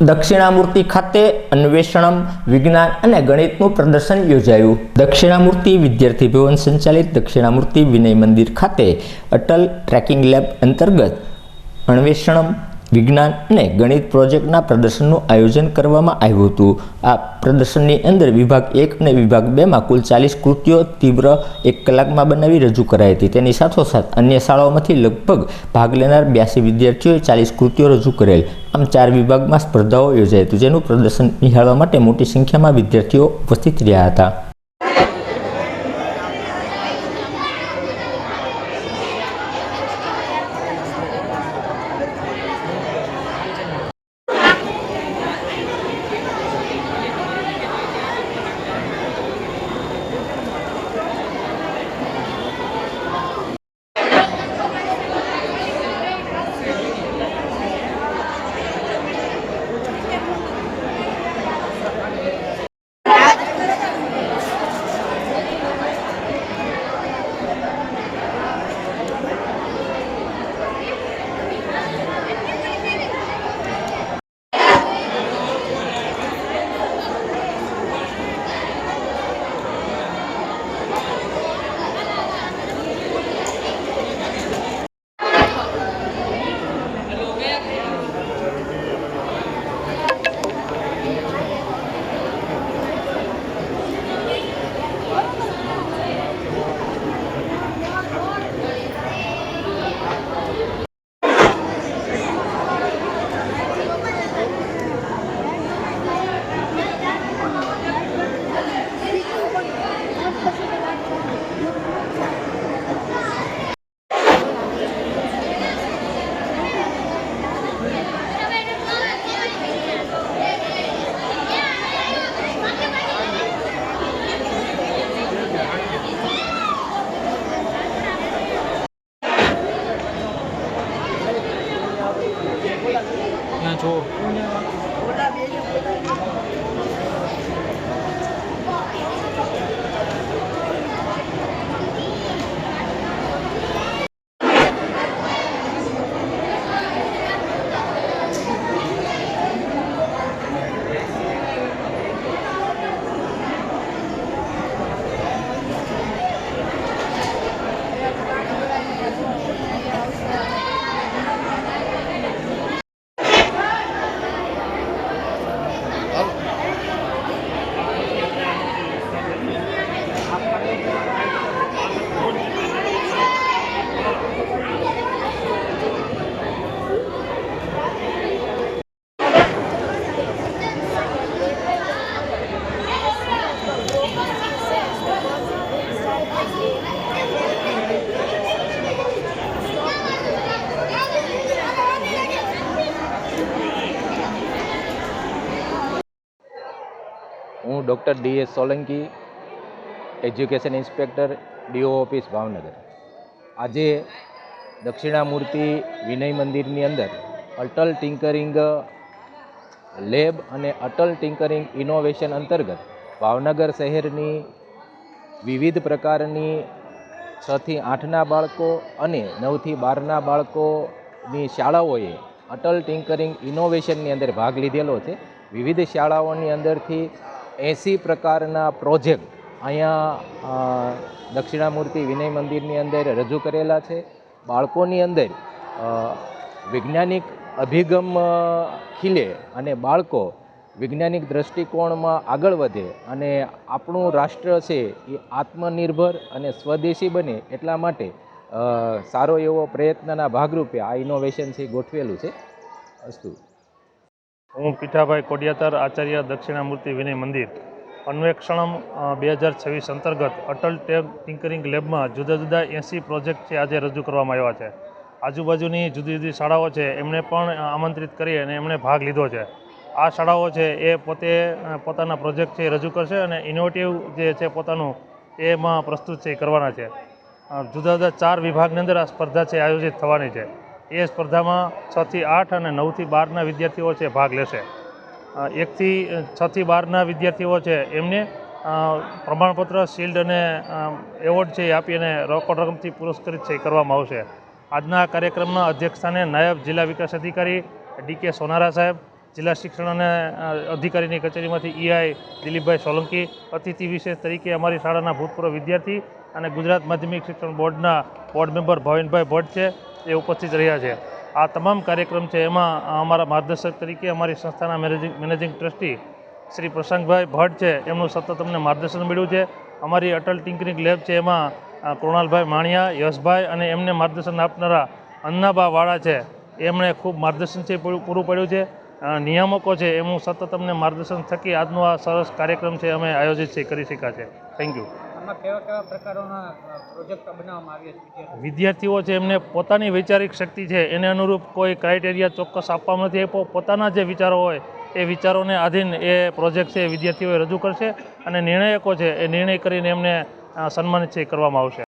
દક્ષિણામૂર્તિ ખાતે અન્વેષણમ, વિજ્ઞાન અને ગણિતનું પ્રદર્શન યોજાયું. દક્ષિણામૂર્તિ વિદ્યાર્થી ભવન સંચાલિત દક્ષિણામૂર્તિ વિનય મંદિર ખાતે અટલ ટ્રેકિંગ લેબ અંતર્ગત અન્વેષણમ વિજ્ઞાન અને ગણિત પ્રોજેક્ટના પ્રદર્શનનું આયોજન કરવામાં આવ્યું હતું. આ પ્રદર્શનની અંદર વિભાગ એક અને વિભાગ બેમાં કુલ ચાલીસ કૃતિઓ તીવ્ર એક કલાકમાં બનાવી રજૂ કરાઈ હતી. તેની સાથોસાથ અન્ય શાળાઓમાંથી લગભગ ભાગ લેનાર બ્યાસી વિદ્યાર્થીઓએ ચાલીસ કૃતિઓ રજૂ કરેલ. આમ ચાર વિભાગમાં સ્પર્ધાઓ યોજાઈ હતી, જેનું પ્રદર્શન નિહાળવા માટે મોટી સંખ્યામાં વિદ્યાર્થીઓ ઉપસ્થિત રહ્યા હતા. ત્યાં જો doctor D S Solanki, education inspector DO office Bhavnagar. આજે દક્ષિણામૂર્તિ વિનય મંદિરની અંદર અટલ ટિંકરિંગ લેબ અને અટલ ટિંકરિંગ ઇનોવેશન અંતર્ગત ભાવનગર શહેરની વિવિધ પ્રકારની છથી આઠના બાળકો અને નવથી બારના બાળકોની શાળાઓએ અટલ ટિંકરિંગ ઇનોવેશનની અંદર ભાગ લીધેલો છે. વિવિધ શાળાઓની અંદરથી એંસી પ્રકારના પ્રોજેક્ટ અહીંયા દક્ષિણામૂર્તિ વિનય મંદિરની અંદર રજૂ કરેલા છે. બાળકોની અંદર વૈજ્ઞાનિક અભિગમ ખીલે અને બાળકો વૈજ્ઞાનિક દ્રષ્ટિકોણમાં આગળ વધે અને આપણું રાષ્ટ્ર છે એ આત્મનિર્ભર અને સ્વદેશી બને એટલા માટે સારો એવો પ્રયત્નના ભાગરૂપે આ ઇનોવેશન છે ગોઠવેલું છે. અસ્તુ. હું પીઠાભાઈ કોડિયાતર આચાર્ય દક્ષિણામૂર્તિ વિનય મંદિર. અન્વેક્ષણમ બે હજાર છવ્વીસ અંતર્ગત અટલ ટેબ ટિંકરિંગ લેબમાં જુદા જુદા એંસી પ્રોજેક્ટ છે આજે રજૂ કરવામાં આવ્યા છે. આજુબાજુની જુદી જુદી શાળાઓ છે એમને પણ આમંત્રિત કરી અને એમણે ભાગ લીધો છે. આ શાળાઓ છે, એ પોતે પોતાના પ્રોજેક્ટ છે રજૂ કરશે અને ઇનોવેટિવ જે છે પોતાનું, એમાં પ્રસ્તુત છે કરવાના છે. જુદા જુદા ચાર વિભાગની અંદર આ સ્પર્ધા છે, આયોજિત થવાની છે. એ સ્પર્ધામાં છથી આઠ અને નવથી બારના વિદ્યાર્થીઓ છે, ભાગ લેશે. એકથી છથી બારના વિદ્યાર્થીઓ છે, એમને પ્રમાણપત્ર, શિલ્ડ અને એવોર્ડ છે એ આપી અને રોકડ રકમથી પુરસ્કૃત છે કરવામાં આવશે. આજના કાર્યક્રમના અધ્યક્ષસ્થાને નાયબ જિલ્લા વિકાસ અધિકારી ડી કે સોનારા સાહેબ, જિલ્લા શિક્ષણ અને અધિકારીની કચેરીમાંથી ઈઆઈ દિલીપભાઈ સોલંકી, અતિથિ વિશેષ તરીકે અમારી શાળાના ભૂતપૂર્વ વિદ્યાર્થી અને ગુજરાત માધ્યમિક શિક્ષણ બોર્ડના બોર્ડ મેમ્બર ભાવિનભાઈ ભટ્ટ છે. એ ઉપસ્થિત રહ્યા છે. આ તમામ કાર્યક્રમ છે, એમાં અમારા માર્ગદર્શક તરીકે અમારી સંસ્થાના managing managing trustee Shri Prashantbhai Bhatt છે, એમનું સતત અમને માર્ગદર્શન મળ્યું છે. અમારી અટલ ટિંકરિંગ લેબ છે, એમાં કૃણાલભાઈ માણિયા, યશભાઈ અને એમને માર્ગદર્શન આપનારા અન્નાબા વાળા છે, એમણે ખૂબ માર્ગદર્શન છે, પૂરું પડ્યું છે. નિયામકો છે, એમનું સતત અમને માર્ગદર્શન થકી આજનો આ સરસ કાર્યક્રમ છે, અમે આયોજિત છે, કરી શક્યા છે. થેન્ક યુ આમાં કેવા કેવા પ્રકારોના પ્રોજેક્ટ બનાવવામાં આવ્યા છે વિદ્યાર્થીઓ? છે, એમને પોતાની વૈચારિક શક્તિ છે, એને અનુરૂપ કોઈ ક્રાઇટેરિયા ચોક્કસ આપવામાં નથી આપ્યો. પોતાના જે વિચારો હોય, એ વિચારોને આધીન એ પ્રોજેક્ટ છે વિદ્યાર્થીઓએ રજૂ કરશે અને નિર્ણયકો છે, એ નિર્ણય કરીને એમને સન્માનિત છે કરવામાં આવશે.